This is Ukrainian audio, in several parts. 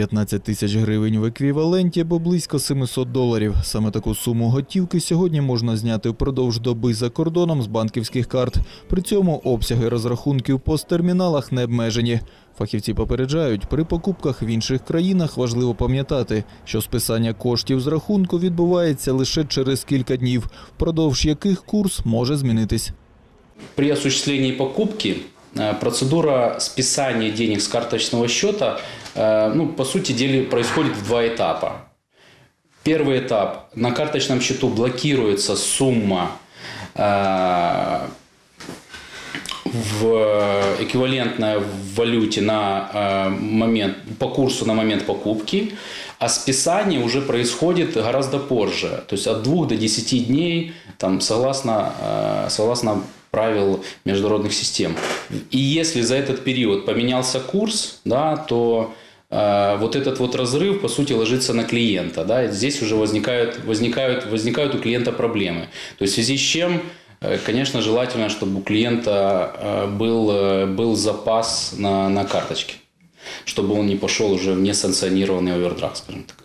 15 тисяч гривень в еквіваленті або близько 700 доларів. Саме таку суму готівки сьогодні можна зняти впродовж доби за кордоном з банківських карт. При цьому обсяги розрахунків посттерміналах не обмежені. Фахівці попереджають, при покупках в інших країнах важливо пам'ятати, що списання коштів з рахунку відбувається лише через кілька днів, впродовж яких курс може змінитись. При осуществлении покупки э, процедура списания денег с карточного счета, ну, по сути дела, происходит в два этапа. Первый этап. На карточном счету блокируется сумма э, в эквивалентная в валюте на э, момент, по курсу на момент покупки, а списание уже происходит гораздо позже, то есть от 2 до 10 дней, там, согласно, э, согласно правил международных систем. И если за этот период поменялся курс, да, то э, вот этот вот разрыв, по сути, ложится на клиента. Да, здесь уже возникают, возникают, возникают у клиента проблемы. То есть в связи с чем Э, Конечно, желательно, чтобы у клиента э, был, э, был запас на, на карточке, чтобы он не пошел уже в несанкционированный овердрафт, скажем так.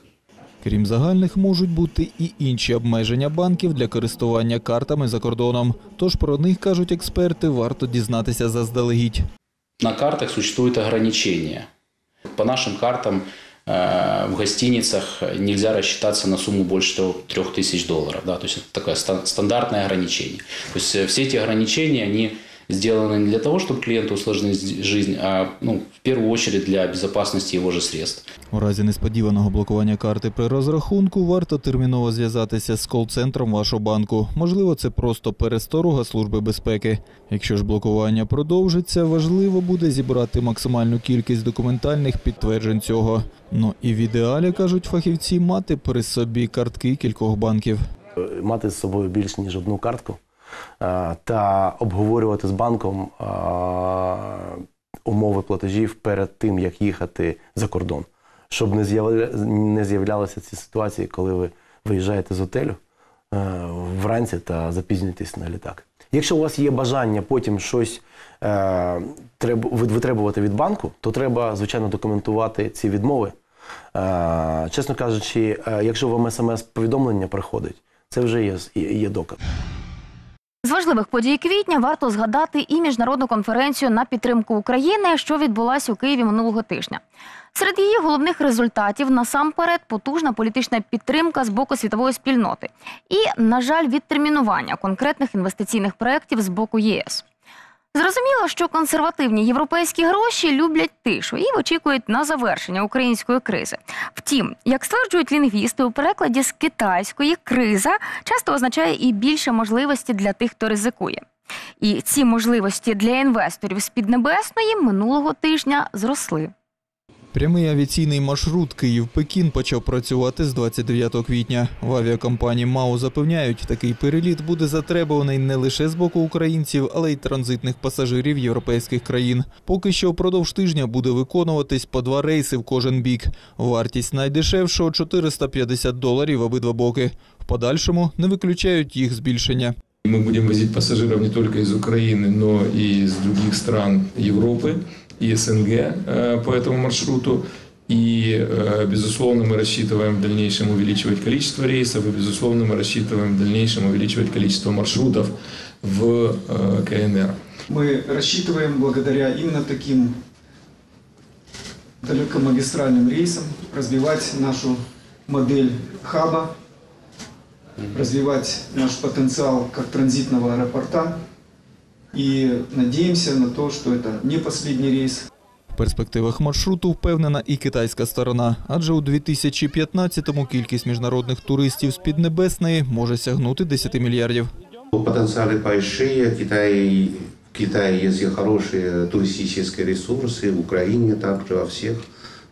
Крім загальних, можуть бути і інші обмеження банків для користування картами за кордоном. Тож про них кажуть експерти, варто дізнатися заздалегідь. На картах существуют ограничения. По нашим картам э, в гостиницах нельзя рассчитаться на сумму больше 3000 долларов. Да? То есть это такое ста- стандартное ограничение. То есть э, все эти ограничения, они сделаны не для того, чтобы клиенту усложнить жизнь, а ну, в первую очередь для безопасности его же средств. У разі несподіваного блокування карти при розрахунку варто терміново зв'язатися з кол-центром вашого банку. Можливо, це просто пересторога Служби безпеки. Якщо ж блокування продовжиться, важливо буде зібрати максимальну кількість документальних підтверджень цього. Ну і в ідеалі, кажуть фахівці, мати при собі картки кількох банків. мати з собою більш ніж одну картку та обговорювати з банком е, умови платежів перед тим, як їхати за кордон, щоб не з'являлися ці ситуації, коли ви виїжджаєте з готелю е, вранці та запізнюєтесь на літак. Якщо у вас є бажання потім щось е, требу- витребувати від банку, то треба, звичайно, документувати ці відмови. Е, чесно кажучи, е, якщо вам смс-повідомлення приходить, це вже є доказ. З важливих подій квітня варто згадати і міжнародну конференцію на підтримку України, що відбулася у Києві минулого тижня. Серед її головних результатів насамперед потужна політична підтримка з боку світової спільноти і, на жаль, відтермінування конкретних інвестиційних проєктів з боку ЄС. Зрозуміло, що консервативні європейські гроші люблять тишу і очікують на завершення української кризи. Втім, як стверджують лінгвісти, у перекладі з китайської криза часто означає і більше можливості для тих, хто ризикує. І ці можливості для інвесторів з Піднебесної минулого тижня зросли. Прямий авіаційний маршрут Київ-Пекін почав працювати з 29 квітня. В авіакомпанії МАУ запевняють, такий переліт буде затребуваний не лише з боку українців, але й транзитних пасажирів європейських країн. Поки що впродовж тижня буде виконуватись по два рейси в кожен бік. Вартість найдешевшого 450 доларів обидва боки. В подальшому не виключають їх збільшення. Мы будем возить пассажиров не только из Украины, но и из других стран Европы И СНГ э, по этому маршруту. И, э, безусловно, мы рассчитываем в дальнейшем увеличивать количество рейсов, и, безусловно, мы рассчитываем в дальнейшем увеличивать количество маршрутов в э, КНР. Мы рассчитываем благодаря именно таким далекомагистральным рейсам развивать нашу модель хаба, развивать наш потенциал как транзитного аэропорта. И надеемся на то, что это не последний рейс, В перспективах маршруту впевнена і китайська сторона, адже у 2015-му кількість міжнародних туристів з Піднебесної може сягнути 10 мільярдів. Потенциалы большие. Китай, в Китае есть и хорошие туристические ресурсы, в Украине также во всех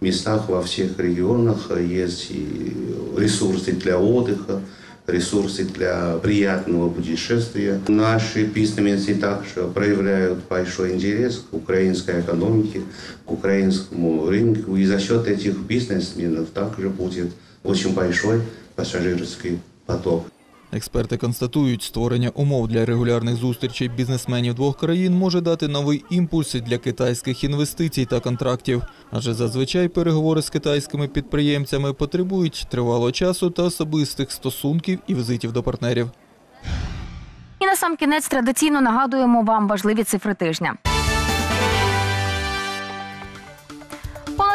местах, во всех регионах есть и ресурсы для отдыха, Ресурсы для приятного путешествия. Наши бизнесмены также проявляют большой интерес к украинской экономике, к украинскому рынку. И за счет этих бизнесменов также будет очень большой пассажирский поток. Експерти констатують, створення умов для регулярних зустрічей бізнесменів двох країн може дати новий імпульс для китайських інвестицій та контрактів. Адже зазвичай переговори з китайськими підприємцями потребують тривалого часу та особистих стосунків і візитів до партнерів. І на сам кінець традиційно нагадуємо вам важливі цифри тижня.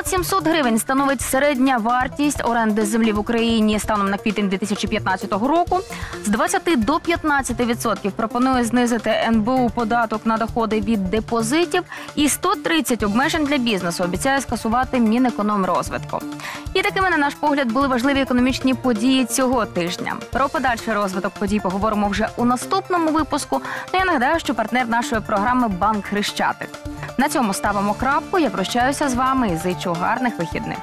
700 гривень становить середня вартість оренди землі в Україні станом на квітень 2015 року. З 20 до 15 відсотків пропонує знизити НБУ податок на доходи від депозитів і 130 обмежень для бізнесу обіцяє скасувати Мінекономрозвитку. І такими, на наш погляд, були важливі економічні події цього тижня. Про подальший розвиток подій поговоримо вже у наступному випуску. Ну я нагадаю, що партнер нашої програми Банк Хрещатик. На цьому ставимо крапку. Я прощаюся з вами і зичу гарних вихідних.